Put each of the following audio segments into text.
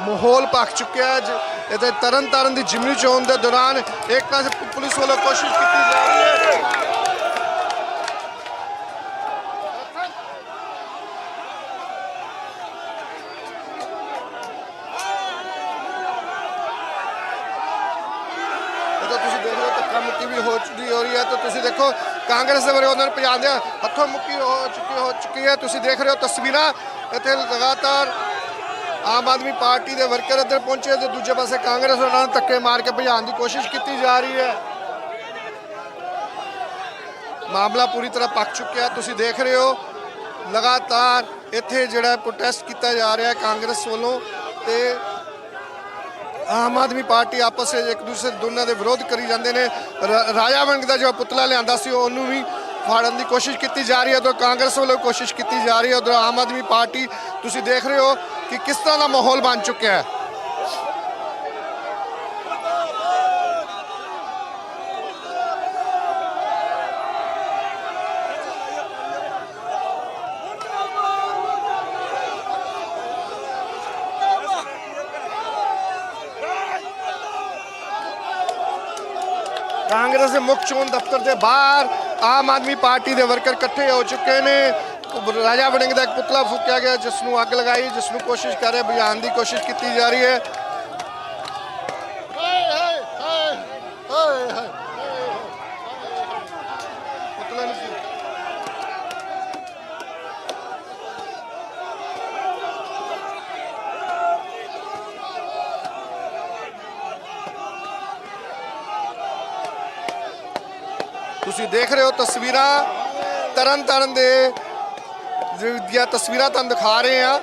ਮਾਹੌਲ ਪੱਕ ਚੁੱਕਿਆ ਹੈ। ਜ- ਇੱਥੇ ਤਰਨ ਤਾਰਨ ਦੀ ਜਿਮਨੀ ਚੋਣ ਦੇ ਦੌਰਾਨ ਇੱਕ ਤਾਂ ਪੁਲਿਸ ਵੱਲੋਂ ਕੋਸ਼ਿਸ਼ ਕੀਤੀ ਜਾ ਰਹੀ ਹੈ। ਜਦੋਂ ਤੁਸੀਂ ਦੇਖ ਰਹੇ ਹੋ ਧੱਕਾ ਮੁੱਕੀ ਵੀ ਹੋ ਚੁੱਕੀ ਹੋ ਰਹੀ ਹੈ, ਤਾਂ ਤੁਸੀਂ ਦੇਖੋ ਕਾਂਗਰਸ ਦੇ ਵਰਗੇ ਉਹਨਾਂ ਨੂੰ ਭਜਾਉਂਦੇ ਹੱਥੋਂ ਮੁੱਕੀ ਹੋ ਚੁੱਕੀ ਹੋ ਚੁੱਕੀ ਹੈ। ਤੁਸੀਂ ਦੇਖ ਰਹੇ ਹੋ ਤਸਵੀਰਾਂ, ਇੱਥੇ ਲਗਾਤਾਰ ਆਮ ਆਦਮੀ ਪਾਰਟੀ ਦੇ ਵਰਕਰ ਇੱਧਰ ਪਹੁੰਚੇ ਤੇ ਦੂਜੇ ਪਾਸੇ ਕਾਂਗਰਸ ਉਹਨਾਂ ਨੂੰ ਧੱਕੇ ਮਾਰ ਕੇ ਭਜਾਉਣ ਦੀ ਕੋਸ਼ਿਸ਼ ਕੀਤੀ ਜਾ ਰਹੀ ਹੈ। ਮਾਮਲਾ ਪੂਰੀ ਤਰ੍ਹਾਂ ਪੱਕ ਚੁੱਕਿਆ। ਤੁਸੀਂ ਦੇਖ ਰਹੇ ਹੋ, ਲਗਾਤਾਰ ਇੱਥੇ ਜਿਹੜਾ ਪ੍ਰੋਟੈਸਟ ਕੀਤਾ ਜਾ ਰਿਹਾ ਹੈ ਕਾਂਗਰਸ ਵੱਲੋਂ ਤੇ ਆਮ ਆਦਮੀ ਪਾਰਟੀ ਆਪਸ ਵਿੱਚ ਇੱਕ ਦੂਸਰੇ ਦੋਨਾਂ ਦੇ ਵਿਰੋਧ ਕਰੀ ਜਾਂਦੇ ਨੇ। ਰਾ- ਰਾਜਾ ਵੰਗ ਦਾ ਜੋ ਪੁਤਲਾ ਲਿਆਂਦਾ ਸੀ ਉਹਨੂੰ ਵੀ ਫਾੜਨ ਦੀ ਕੋਸ਼ਿਸ਼ ਕੀਤੀ ਜਾ ਰਹੀ ਹੈ। ਉਧਰ ਕਾਂਗਰਸ ਵੱਲੋਂ ਕੋਸ਼ਿਸ਼ ਕੀਤੀ ਜਾ ਰਹੀ ਹੈ। ਉਧਰ ਆਮ ਆਦਮੀ ਪਾਰਟੀ, ਤੁਸੀਂ ਦੇਖ ਰਹੇ ਹੋ ਕਿ ਕਿਸ ਤਰ੍ਹਾਂ ਦਾ ਮਾਹੌਲ ਬਣ ਚੁੱਕਿਆ ਹੈ ਕਾਂਗਰਸ ਦੇ ਮੁੱਖ ਚੋਣ ਦਫ਼ਤਰ ਦੇ ਬਾਹਰ ਆਮ ਆਦਮੀ ਪਾਰਟੀ ਦੇ ਵਰਕਰ ਇਕੱਠੇ ਹੋ ਚੁੱਕੇ ਨੇ ਰਾਜਾ ਵੜਿੰਗ ਦਾ ਇੱਕ ਪੁਤਲਾ ਫੂਕਿਆ ਗਿਆ ਜਿਸ ਨੂੰ ਅੱਗ ਲਗਾਈ ਜਿਸ ਨੂੰ ਕੋਸ਼ਿਸ਼ ਕਰ ਰਿਹਾ ਬੁਝਾਉਣ ਦੀ ਕੋਸ਼ਿਸ਼ ਕੀਤੀ ਜਾ ਰਹੀ ਹੈ। ਤੁਸੀਂ ਦੇਖ ਰਹੇ ਹੋ ਤਸਵੀਰਾਂ ਤਰਨ ਤਾਰਨ ਦੇ ਦੀਆਂ ਤਸਵੀਰਾਂ ਤੁਹਾਨੂੰ ਦਿਖਾ ਰਹੇ ਆ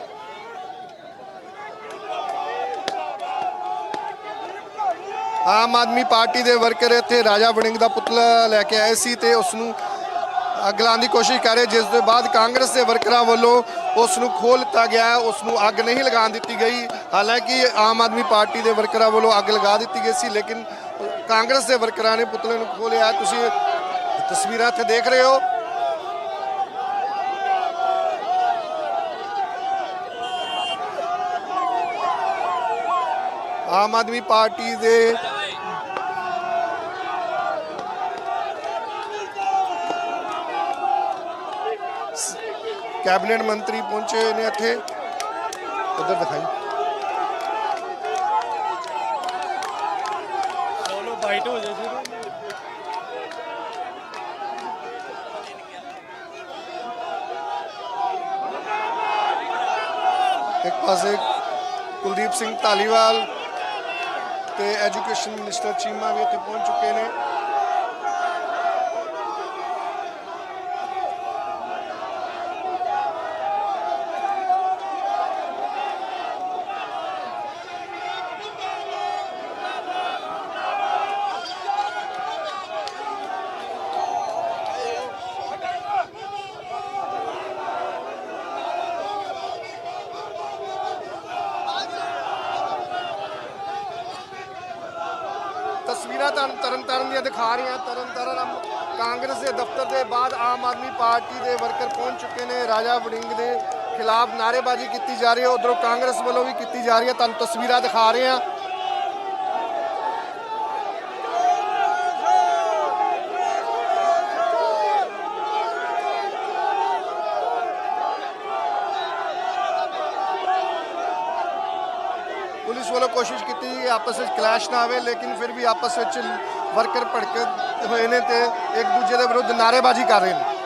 ਆਮ ਆਦਮੀ ਪਾਰਟੀ ਦੇ ਵਰਕਰ ਇੱਥੇ ਰਾਜਾ ਵੜਿੰਗ ਦਾ ਪੁਤਲਾ ਲੈ ਕੇ ਆਏ ਸੀ ਤੇ ਉਸ ਨੂੰ ਅੱਗ ਲਾਉਣ ਦੀ ਕੋਸ਼ਿਸ਼ ਕਰ ਰਹੇ। ਜਿਸ ਦੇ ਬਾਅਦ ਕਾਂਗਰਸ ਦੇ ਵਰਕਰਾਂ ਵੱਲੋਂ ਉਸ ਨੂੰ ਖੋਲ ਦਿੱਤਾ ਗਿਆ। ਹੈ, ਉਸ ਨੂੰ ਅੱਗ ਨਹੀਂ ਲਗਾਉਣ ਦਿੱਤੀ ਗਈ। ਹਾਲਾਂਕਿ ਆਮ ਆਦਮੀ ਪਾਰਟੀ ਦੇ ਵਰਕਰਾਂ ਵੱਲੋਂ ਅੱਗ ਲਗਾ ਦਿੱਤੀ ਗਈ ਸੀ ਲੇਕਿਨ ਕਾਂਗਰਸ ਦੇ ਵਰਕਰਾਂ ਨੇ ਪੁਤਲੇ ਨੂੰ ਖੋਲਿਆ ਤੁਸੀਂ ਤਸਵੀਰਾਂ ਇੱਥੇ ਦੇਖ ਰਹੇ ਹੋ। ਆਮ ਆਦਮੀ ਪਾਰਟੀ ਦੇ ਕੈਬਨਿਟ ਮੰਤਰੀ ਪਹੁੰਚੇ ਨੇ ਇੱਥੇ। ਉਧਰ ਦਿਖਾਈ। ਚਲੋ ਬਾਈਟ ਹੋ ਜਾਏ ਇੱਕ ਪਾਸੇ ਕੁਲਦੀਪ ਸਿੰਘ ਧਾਲੀਵਾਲ ਤੇ ਐਜੂਕੇਸ਼ਨ ਮਿਨਿਸਟਰ ਚੀਮਾ ਵੀ ਇੱਥੇ ਪਹੁੰਚ ਚੁੱਕੇ ਨੇ। ਤਸਵੀਰਾਂ ਤੁਹਾਨੂੰ ਤਰਨ ਤਾਰਨ ਦੀਆਂ ਦਿਖਾ ਰਹੇ ਹਾਂ ਤਰਨ ਤਾਰਨ ਕਾਂਗਰਸ ਦੇ ਦਫ਼ਤਰ ਦੇ ਬਾਅਦ ਆਮ ਆਦਮੀ ਪਾਰਟੀ ਦੇ ਵਰਕਰ ਪਹੁੰਚ ਚੁੱਕੇ ਨੇ। ਰਾਜਾ ਵੜਿੰਗ ਦੇ ਖਿਲਾਫ ਨਾਅਰੇਬਾਜ਼ੀ ਕੀਤੀ ਜਾ ਰਹੀ ਹੈ। ਉਧਰੋਂ ਕਾਂਗਰਸ ਵੱਲੋਂ ਵੀ ਕੀਤੀ ਜਾ ਰਹੀ ਹੈ। ਤੁਹਾਨੂੰ ਤਸਵੀਰਾਂ ਦਿਖਾ ਰਹੇ ਹਾਂ ਪੁਲਿਸ ਵੱਲੋਂ ਕੋਸ਼ਿਸ਼ ਕੀਤੀ ਕਿ ਆਪਸ ਵਿੱਚ ਕਲੈਸ਼ ਨਾ ਆਵੇ, ਲੇਕਿਨ ਫਿਰ ਵੀ ਆਪਸ ਵਿੱਚ ਵਰਕਰ ਭੜਕ ਹੋਏ ਨੇ ਤੇ ਇੱਕ ਦੂਜੇ ਦੇ ਵਿਰੁੱਧ ਨਾਅਰੇਬਾਜ਼ੀ ਕਰ ਰਹੇ ਨੇ।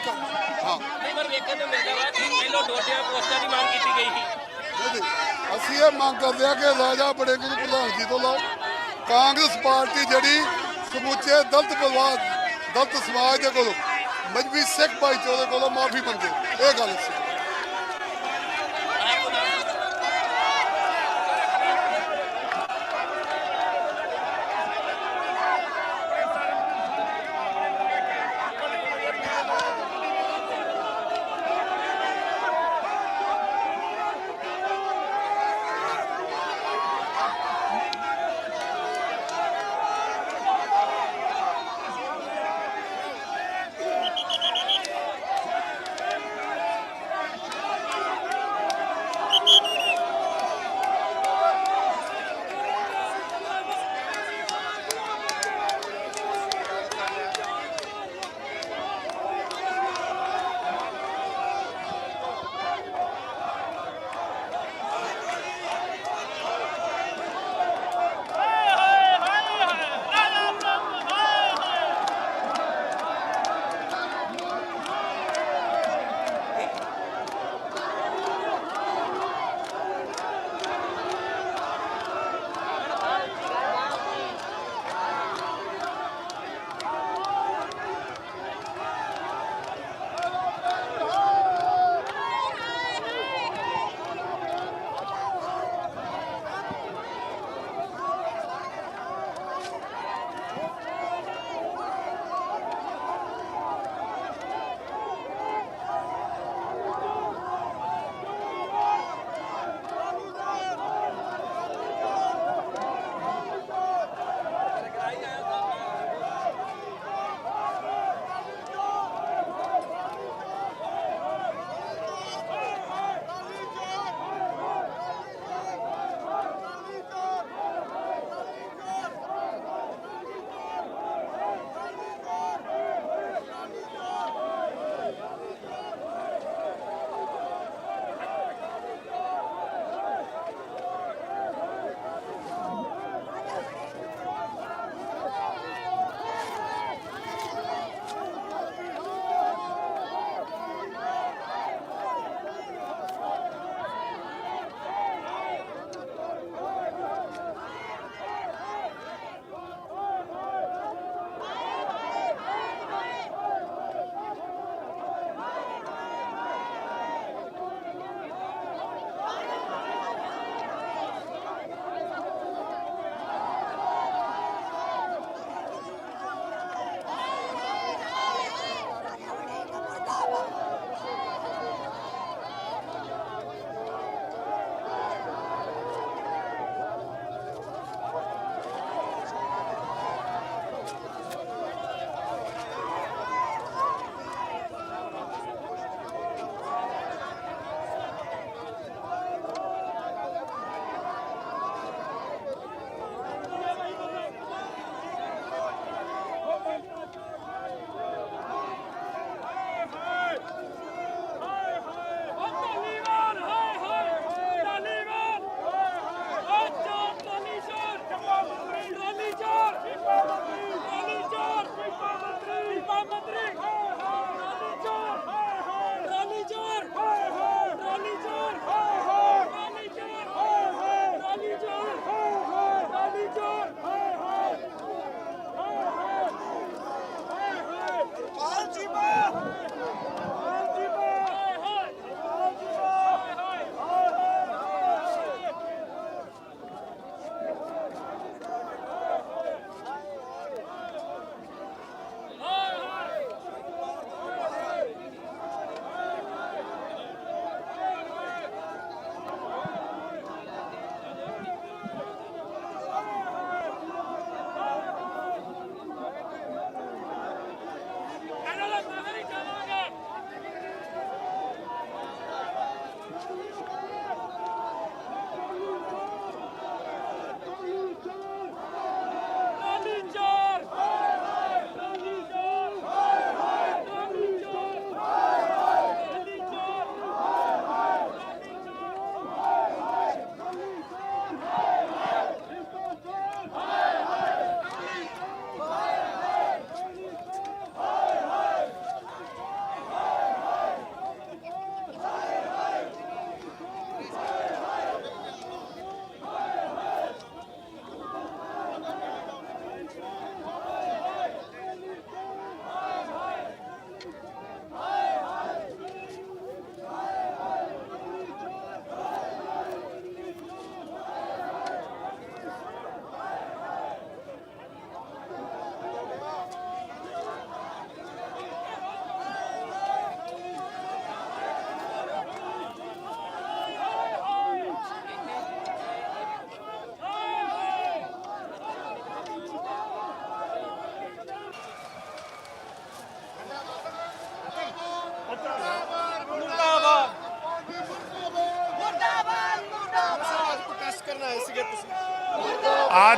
ਅਸੀਂ ਮੰਗ ਕਰ ਹਾਂ। ਨਹੀਂ ਪਰ ਵੇਖਣ ਨੂੰ ਮਿਲਦਾ ਵਾ ਕਿ ਪਹਿਲੋਂ ਡੋਡਿਆਂ ਪੋਸਟਾਂ ਦੀ ਮੰਗ ਕੀਤੀ ਗਈ ਸੀ। ਇਹਦੇ ਅਸੀਂ ਇਹ ਮੰਗ ਕਰਦੇ ਆ ਕਿ ਰਾਜਾ ਬੜਿੰਗ ਨੂੰ ਪ੍ਰਧਾਨ ਜੀ ਤੋਂ ਲਾਓ। ਕਾਂਗਰਸ ਪਾਰਟੀ ਜਿਹੜੀ ਸਮੁੱਚੇ ਦਲਿਤ ਪਰਿਵਾਰ ਦਲਿਤ ਸਮਾਜ ਦੇ ਕੋਲੋਂ ਮਜਬੀ ਸਿੱਖ ਭਾਈਚਾਰੇ ਕੋਲੋਂ ਮਾਫੀ ਮੰਗੇ। ਇਹ ਗੱਲ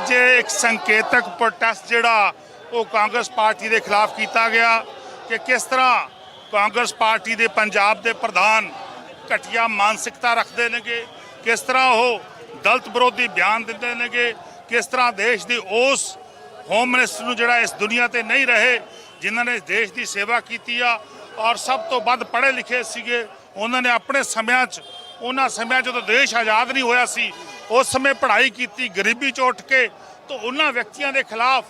ਅੱਜ ਇੱਕ ਸੰਕੇਤਕ ਪ੍ਰੋਟੈਸਟ ਜਿਹੜਾ ਉਹ ਕਾਂਗਰਸ ਪਾਰਟੀ ਦੇ ਖਿਲਾਫ ਕੀਤਾ ਗਿਆ ਕਿ ਕਿਸ ਤਰ੍ਹਾਂ ਕਾਂਗਰਸ ਪਾਰਟੀ ਦੇ ਪੰਜਾਬ ਦੇ ਪ੍ਰਧਾਨ ਘਟੀਆ ਮਾਨਸਿਕਤਾ ਰੱਖਦੇ ਨੇਗੇ, ਕਿਸ ਤਰ੍ਹਾਂ ਉਹ ਦਲਤ ਵਿਰੋਧੀ ਬਿਆਨ ਦਿੰਦੇ ਨੇਗੇ, ਕਿਸ ਤਰ੍ਹਾਂ ਦੇਸ਼ ਦੀ ਉਸ ਹੋਮ ਮਿਨਿਸਟਰ ਨੂੰ ਜਿਹੜਾ ਇਸ ਦੁਨੀਆ ਤੇ ਨਹੀਂ ਰਹੇ, ਜਿਨ੍ਹਾਂ ਨੇ ਦੇਸ਼ ਦੀ ਸੇਵਾ ਕੀਤੀ ਆ ਔਰ ਸਭ ਤੋਂ ਵੱਧ ਪੜ੍ਹੇ ਲਿਖੇ ਸੀਗੇ, ਉਹਨਾਂ ਨੇ ਆਪਣੇ ਸਮਿਆਂ 'ਚ, ਉਹਨਾਂ ਸਮਿਆਂ ਜਦੋਂ ਦੇਸ਼ ਆਜ਼ਾਦ ਨਹੀਂ ਹੋਇਆ ਸੀ ਉਸ ਸਮੇਂ ਪੜ੍ਹਾਈ ਕੀਤੀ, ਗਰੀਬੀ 'ਚੋਂ ਉੱਠ ਕੇ, ਤਾਂ ਉਹਨਾਂ ਵਿਅਕਤੀਆਂ ਦੇ ਖਿਲਾਫ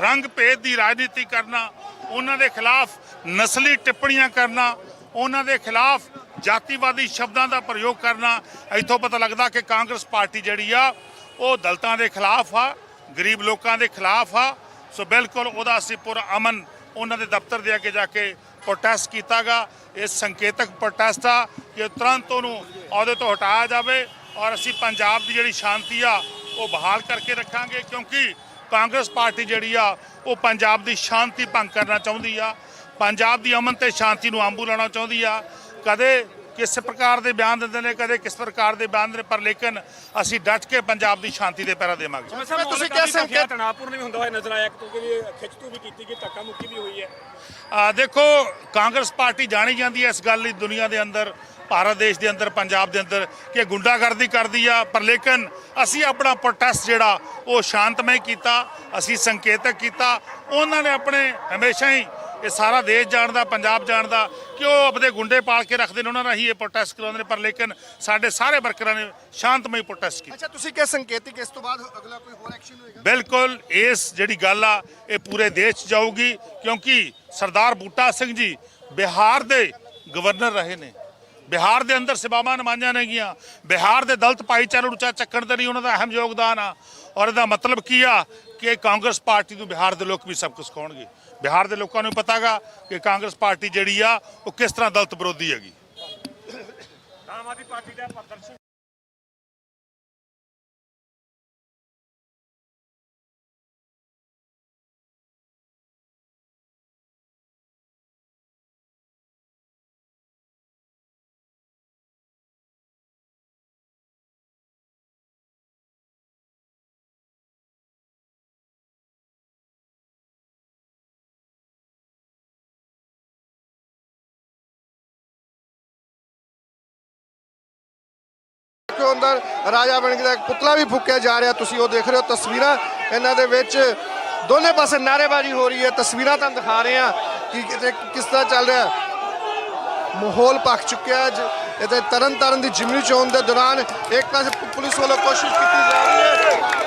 ਰੰਗ ਭੇਦ ਦੀ ਰਾਜਨੀਤੀ ਕਰਨਾ, ਉਹਨਾਂ ਦੇ ਖਿਲਾਫ ਨਸਲੀ ਟਿੱਪਣੀਆਂ ਕਰਨਾ, ਉਹਨਾਂ ਦੇ ਖਿਲਾਫ ਜਾਤੀਵਾਦੀ ਸ਼ਬਦਾਂ ਦਾ ਪ੍ਰਯੋਗ ਕਰਨਾ, ਇੱਥੋਂ ਪਤਾ ਲੱਗਦਾ ਕਿ ਕਾਂਗਰਸ ਪਾਰਟੀ ਜਿਹੜੀ ਆ, ਉਹ ਦਲਤਾਂ ਦੇ ਖਿਲਾਫ ਆ, ਗਰੀਬ ਲੋਕਾਂ ਦੇ ਖਿਲਾਫ ਆ, ਸੋ ਬਿਲਕੁਲ ਉਹਦਾ ਅਸੀਂ ਪੂਰਾ ਅਮਨ ਉਹਨਾਂ ਦੇ ਦਫ਼ਤਰ ਦੇ ਅੱਗੇ ਜਾ ਕੇ ਪ੍ਰੋਟੈਸਟ ਕੀਤਾਗਾ। ਇਹ ਸੰਕੇਤਕ ਪ੍ਰੋਟੈਸਟ ਆ ਕਿ ਤੁਰੰਤ ਉਹਨੂੰ ਅਹੁਦੇ ਤੋਂ ਹਟਾਇਆ ਜਾਵੇ। ਔਰ ਅਸੀਂ ਪੰਜਾਬ ਦੀ ਜਿਹੜੀ ਸ਼ਾਂਤੀ ਆ ਉਹ ਬਹਾਲ ਕਰਕੇ ਰੱਖਾਂਗੇ ਕਿਉਂਕਿ ਕਾਂਗਰਸ ਪਾਰਟੀ ਜਿਹੜੀ ਆ ਉਹ ਪੰਜਾਬ ਦੀ ਸ਼ਾਂਤੀ ਭੰਗ ਕਰਨਾ ਚਾਹੁੰਦੀ ਆ। ਪੰਜਾਬ ਦੀ ਅਮਨ ਤੇ ਸ਼ਾਂਤੀ ਨੂੰ ਆਂਬੂ ਲਾਉਣਾ ਚਾਹੁੰਦੀ ਆ। ਕਦੇ ਕਿਸ ਪ੍ਰਕਾਰ ਦੇ ਬਿਆਨ ਦਿੰਦੇ ਨੇ ਕਦੇ ਕਿਸ ਪ੍ਰਕਾਰ ਦੇ ਬਿਆਨ ਦਿੰਦੇ ਨੇ, ਪਰ ਲੇਕਿਨ ਅਸੀਂ ਡਟ ਕੇ ਪੰਜਾਬ ਦੀ ਸ਼ਾਂਤੀ ਦੇ ਪਹਿਰਾ ਦੇਵਾਂਗੇ। ਤੁਸੀਂ ਕਿਹਾ ਸੰਕੇਤ ਤਣਾਪੂਰਨ ਵੀ ਹੁੰਦਾ ਹੋਇਆ ਨਜ਼ਰ ਆਇਆ ਕਿਉਂਕਿ ਵੀ ਖਿੱਚਤੂ ਵੀ ਕੀਤੀ ਗਈ ਧੱਕਾ ਮੁੱਕੀ ਵੀ ਹੋਈ ਹੈ। ਆ ਦੇਖੋ ਕਾਂਗਰਸ ਪਾਰਟੀ ਜਾਣੀ ਜਾਂਦੀ ਹੈ ਇਸ ਗੱਲ ਲਈ ਦੁਨੀਆ ਦੇ ਅੰਦਰ। ਭਾਰਤ ਦੇਸ਼ ਦੇ ਅੰਦਰ ਪੰਜਾਬ ਦੇ ਅੰਦਰ ਕਿ ਗੁੰਡਾਗਰਦੀ ਕਰਦੀ ਆ। ਪਰ ਲੇਕਿਨ ਅਸੀਂ ਆਪਣਾ ਪ੍ਰੋਟੈਸਟ ਜਿਹੜਾ ਉਹ ਸ਼ਾਂਤਮਈ ਕੀਤਾ ਅਸੀਂ ਸੰਕੇਤਕ ਕੀਤਾ। ਉਹਨਾਂ ਨੇ ਆਪਣੇ ਹਮੇਸ਼ਾ ਹੀ ਇਹ ਸਾਰਾ ਦੇਸ਼ ਜਾਣਦਾ ਪੰਜਾਬ ਜਾਣਦਾ ਕਿ ਉਹ ਆਪਦੇ ਗੁੰਡੇ ਪਾਲ ਕੇ ਰੱਖਦੇ ਨੇ ਉਹਨਾਂ ਨਾਲ ਹੀ ਇਹ ਪ੍ਰੋਟੈਸਟ ਕਰਾਉਂਦੇ ਨੇ। ਪਰ ਲੇਕਿਨ ਸਾਡੇ ਸਾਰੇ ਵਰਕਰਾਂ ਨੇ ਸ਼ਾਂਤਮਈ ਪ੍ਰੋਟੈਸਟ ਕੀਤਾ। ਅੱਛਾ ਤੁਸੀਂ ਕਿਹਾ ਸੰਕੇਤਿਕ ਇਸ ਤੋਂ ਬਾਅਦ ਅਗਲਾ ਕੋਈ ਹੋਰ ਐਕਸ਼ਨ ਹੋਏਗਾ? ਬਿਲਕੁਲ ਇਸ ਜਿਹੜੀ ਗੱਲ ਆ ਇਹ ਪੂਰੇ ਦੇਸ਼ 'ਚ ਜਾਊਗੀ। ਕਿਉਂਕਿ ਸਰਦਾਰ ਬੂਟਾ ਸਿੰਘ ਜੀ ਬਿਹਾਰ ਦੇ ਗਵਰਨਰ ਰਹੇ ਨੇ। ਬਿਹਾਰ ਦੇ ਅੰਦਰ ਸੇਵਾਵਾਂ ਨਿਭਾਈਆਂ ਨੇਗੀਆਂ ਬਿਹਾਰ ਦੇ ਦਲਤ ਭਾਈਚਾਰੇ ਨੂੰ ਉੱਚਾ ਚੱਕਣ ਦੇ ਲਈ ਉਹਨਾਂ ਦਾ ਅਹਿਮ ਯੋਗਦਾਨ ਆ। ਔਰ ਇਹਦਾ ਮਤਲਬ ਕੀ ਆ? ਕਿ ਕਾਂਗਰਸ ਪਾਰਟੀ ਨੂੰ ਬਿਹਾਰ ਦੇ ਲੋਕ ਵੀ ਸਭ ਕੁਝ ਕਹਣਗੇ ਬਿਹਾਰ ਦੇ ਲੋਕਾਂ ਨੂੰ ਪਤਾਗਾ ਕਿ ਕਾਂਗਰਸ ਪਾਰਟੀ ਜਿਹੜੀ ਆ, ਉਹ ਕਿਸ ਤਰ੍ਹਾਂ ਦਲਤ ਵਿਰੋਧੀ ਹੈਗੀ। ਆਮ ਆਦਮੀ ਪਾਰਟੀ ਦਾ ਪ੍ਰਦਰਸ਼ਨ ਕੇ ਅੰਦਰ ਰਾਜਾ ਬਣ ਦਾ ਪੁਤਲਾ ਵੀ ਫੂਕਿਆ ਜਾ ਰਿਹਾ। ਤੁਸੀਂ ਉਹ ਦੇਖ ਰਹੇ ਹੋ ਤਸਵੀਰਾਂ। ਇਹਨਾਂ ਦੇ ਵਿੱਚ ਦੋਨੇ ਪਾਸੇ ਨਾਅਰੇਬਾਜ਼ੀ ਹੋ ਰਹੀ ਹੈ। ਤਸਵੀਰਾਂ ਤੁਹਾਨੂੰ ਦਿਖਾ ਰਹੇ ਹਾਂ ਕਿ ਕਿਸ ਤਰ੍ਹਾਂ ਚੱਲ ਰਿਹਾ ਮਾਹੌਲ ਪੱਕ ਚੁੱਕਿਆ ਅੱਜ ਇੱਥੇ ਤਰਨ ਤਾਰਨ ਦੀ ਜਿਮਨੀ ਚੋਣ ਦੇ ਦੌਰਾਨ ਇੱਕ ਪਾਸੇ ਪੁਲਿਸ ਵੱਲੋਂ ਕੋਸ਼ਿਸ਼ ਕੀਤੀ ਜਾ ਰਹੀ ਹੈ।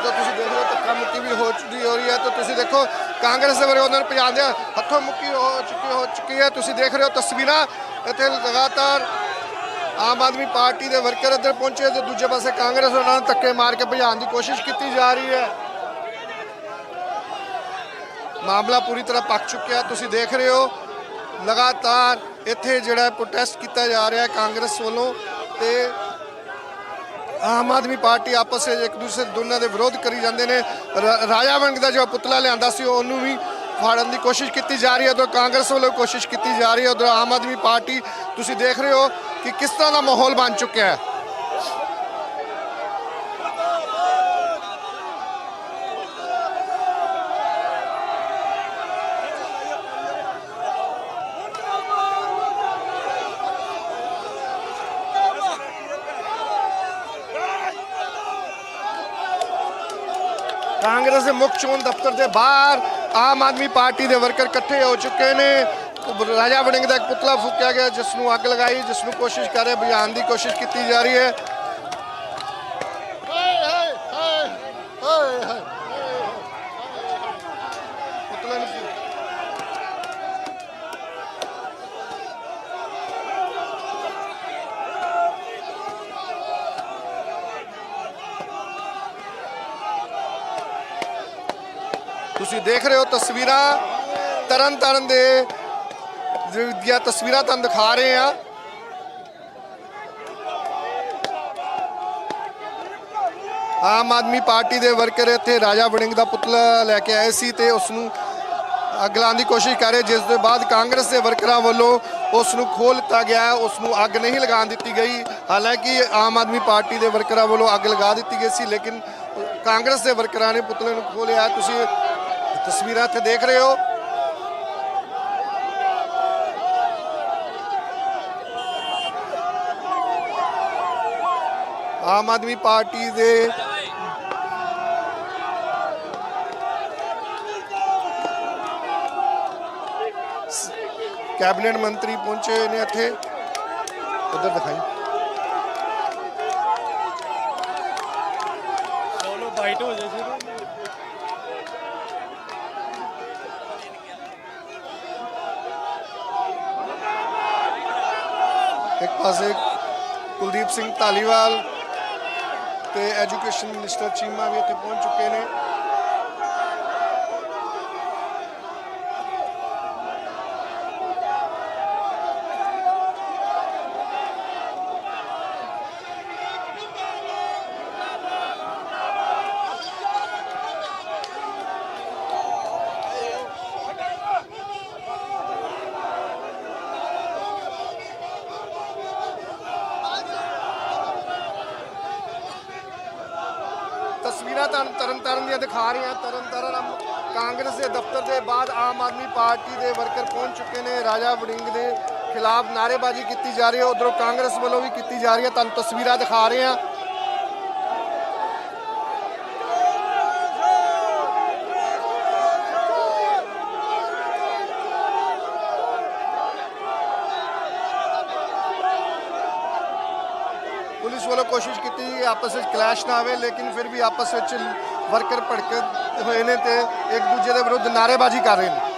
ਜਦੋਂ ਤੁਸੀਂ ਦੇਖ ਰਹੇ ਹੋ ਧੱਕਾ ਮੁੱਕੀ ਵੀ ਹੋ ਚੁੱਕੀ ਹੋ ਰਹੀ ਹੈ, ਤਾਂ ਤੁਸੀਂ ਦੇਖੋ ਕਾਂਗਰਸ ਦੇ ਬਾਰੇ ਉਹਨਾਂ ਨੂੰ ਹੱਥੋਂ ਮੁੱਕੀ ਹੋ ਚੁੱਕੀ ਹੋ ਚੁੱਕੀ ਹੈ। ਤੁਸੀਂ ਦੇਖ ਰਹੇ ਹੋ ਤਸਵੀਰਾਂ, ਇੱਥੇ ਲਗਾਤਾਰ ਆਮ ਆਦਮੀ ਪਾਰਟੀ ਦੇ ਵਰਕਰ ਇੱਧਰ ਪਹੁੰਚੇ ਤੇ ਦੂਜੇ ਪਾਸੇ ਕਾਂਗਰਸ ਉਹਨਾਂ ਨੂੰ ਧੱਕੇ ਮਾਰ ਕੇ ਭਜਾਉਣ ਦੀ ਕੋਸ਼ਿਸ਼ ਕੀਤੀ ਜਾ ਰਹੀ ਹੈ। ਮਾਮਲਾ ਪੂਰੀ ਤਰ੍ਹਾਂ ਪੱਕ ਚੁੱਕਿਆ ਤੁਸੀਂ ਦੇਖ ਰਹੇ ਹੋ ਲਗਾਤਾਰ ਇੱਥੇ ਜਿਹੜਾ ਪ੍ਰੋਟੈਸਟ ਕੀਤਾ ਜਾ ਰਿਹਾ ਹੈ ਕਾਂਗਰਸ ਵੱਲੋਂ ਤੇ ਆਮ ਆਦਮੀ ਪਾਰਟੀ ਆਪਸ ਵਿੱਚ ਇੱਕ ਦੂਸਰੇ ਦੋਨਾਂ ਦੇ ਵਿਰੋਧ ਕਰੀ ਜਾਂਦੇ ਨੇ। ਰਾ- ਰਾਜਾ ਵੰਗ ਦਾ ਜੋ ਪੁਤਲਾ ਲਿਆਂਦਾ ਸੀ, ਉਹਨੂੰ ਵੀ ਫਾੜਨ ਦੀ ਕੋਸ਼ਿਸ਼ ਕੀਤੀ ਜਾ ਰਹੀ ਹੈ। ਉਧਰ ਕਾਂਗਰਸ ਵੱਲੋਂ ਕੋਸ਼ਿਸ਼ ਕੀਤੀ ਜਾ ਰਹੀ ਹੈ। ਉਧਰ ਆਮ ਆਦਮੀ ਪਾਰਟੀ, ਤੁਸੀਂ ਦੇਖ ਰਹੇ ਹੋ ਕਿ ਕਿਸ ਤਰ੍ਹਾਂ ਦਾ ਮਾਹੌਲ ਬਣ ਚੁੱਕਿਆ ਹੈ। ਕਾਂਗਰਸ ਦੇ ਮੁੱਖ ਚੋਣ ਦਫ਼ਤਰ ਦੇ ਬਾਹਰ ਆਮ ਆਦਮੀ ਪਾਰਟੀ ਦੇ ਵਰਕਰ ਇਕੱਠੇ ਹੋ ਚੁੱਕੇ ਨੇ। ਰਾਜਾ ਵੜਿੰਗ ਦਾ ਇੱਕ ਪੁਤਲਾ ਫੂਕਿਆ ਗਿਆ, ਜਿਸ ਨੂੰ ਅੱਗ ਲਗਾਈ, ਜਿਸ ਨੂੰ ਕੋਸ਼ਿਸ਼ ਕਰ ਰਹੇ, ਬੁਝਾਉਣ ਦੀ ਕੋਸ਼ਿਸ਼ ਕੀਤੀ ਜਾ ਰਹੀ ਹੈ। ਤੁਸੀਂ ਦੇਖ ਰਹੇ ਹੋ ਤਸਵੀਰਾਂ ਤਰਨ ਤਾਰਨ ਦੇ ਦੀਆਂ ਤਸਵੀਰਾਂ ਤੁਹਾਨੂੰ ਦਿਖਾ ਰਹੇ ਆ ਆਮ ਆਦਮੀ ਪਾਰਟੀ ਦੇ ਵਰਕਰ ਇੱਥੇ ਰਾਜਾ ਵੜਿੰਗ ਦਾ ਪੁਤਲਾ ਲੈ ਕੇ ਆਏ ਸੀ ਤੇ ਉਸ ਨੂੰ ਅੱਗ ਲਾਉਣ ਦੀ ਕੋਸ਼ਿਸ਼ ਕਰ ਰਹੇ, ਜਿਸ ਦੇ ਬਾਅਦ ਕਾਂਗਰਸ ਦੇ ਵਰਕਰਾਂ ਵੱਲੋਂ ਉਸ ਨੂੰ ਖੋਲ ਦਿੱਤਾ ਗਿਆ ਹੈ ਉਸ ਨੂੰ ਅੱਗ ਨਹੀਂ ਲਗਾਉਣ ਦਿੱਤੀ ਗਈ। ਹਾਲਾਂਕਿ ਆਮ ਆਦਮੀ ਪਾਰਟੀ ਦੇ ਵਰਕਰਾਂ ਵੱਲੋਂ ਅੱਗ ਲਗਾ ਦਿੱਤੀ ਗਈ ਸੀ, ਲੇਕਿਨ ਕਾਂਗਰਸ ਦੇ ਵਰਕਰਾਂ ਨੇ ਪੁਤਲੇ ਨੂੰ ਖੋਲਿਆ ਤੁਸੀਂ ਤਸਵੀਰਾਂ ਇੱਥੇ ਦੇਖ ਰਹੇ ਹੋ। ਆਮ ਆਦਮੀ ਪਾਰਟੀ ਦੇ ਕੈਬਨਿਟ ਮੰਤਰੀ ਪਹੁੰਚੇ ਨੇ ਇੱਥੇ। ਉਧਰ ਦਿਖਾਈ। ਚਲੋ ਬਾਈਟ ਹੋ ਜਾਏ ਫਿਰ ਇੱਕ ਪਾਸੇ ਕੁਲਦੀਪ ਸਿੰਘ ਧਾਲੀਵਾਲ ਤੇ ਐਜੂਕੇਸ਼ਨ ਮਿਨਿਸਟਰ ਚੀਮਾ ਵੀ ਇੱਥੇ ਪਹੁੰਚ ਚੁੱਕੇ ਨੇ ਤਸਵੀਰਾਂ ਤੁਹਾਨੂੰ ਤਰਨ ਤਾਰਨ ਦੀਆਂ ਦਿਖਾ ਰਹੇ ਹਾਂ ਤਰਨ ਤਾਰਨ ਅਮ- ਕਾਂਗਰਸ ਦੇ ਦਫ਼ਤਰ ਦੇ ਬਾਅਦ ਆਮ ਆਦਮੀ ਪਾਰਟੀ ਦੇ ਵਰਕਰ ਪਹੁੰਚ ਚੁੱਕੇ ਨੇ। ਰਾਜਾ ਵੜਿੰਗ ਦੇ ਖਿਲਾਫ ਨਾਅਰੇਬਾਜ਼ੀ ਕੀਤੀ ਜਾ ਰਹੀ ਹੈ। ਉਧਰੋਂ ਕਾਂਗਰਸ ਵੱਲੋਂ ਵੀ ਕੀਤੀ ਜਾ ਰਹੀ ਹੈ। ਤੁਹਾਨੂੰ ਤਸਵੀਰਾਂ ਦਿਖਾ ਰਹੇ ਹਾਂ। ਪੁਲਿਸ ਵੱਲੋਂ ਕੋਸ਼ਿਸ਼ ਕੀਤੀ ਕਿ ਆਪਸ ਵਿੱਚ ਕਲੈਸ਼ ਨਾ ਆਵੇ, ਲੇਕਿਨ ਫਿਰ ਵੀ ਆਪਸ ਵਿੱਚ ਵਰਕਰ ਭੜਕ ਹੋਏ ਨੇ ਤੇ ਇੱਕ ਦੂਜੇ ਦੇ ਵਿਰੁੱਧ ਨਾਅਰੇਬਾਜ਼ੀ ਕਰ ਰਹੇ ਨੇ।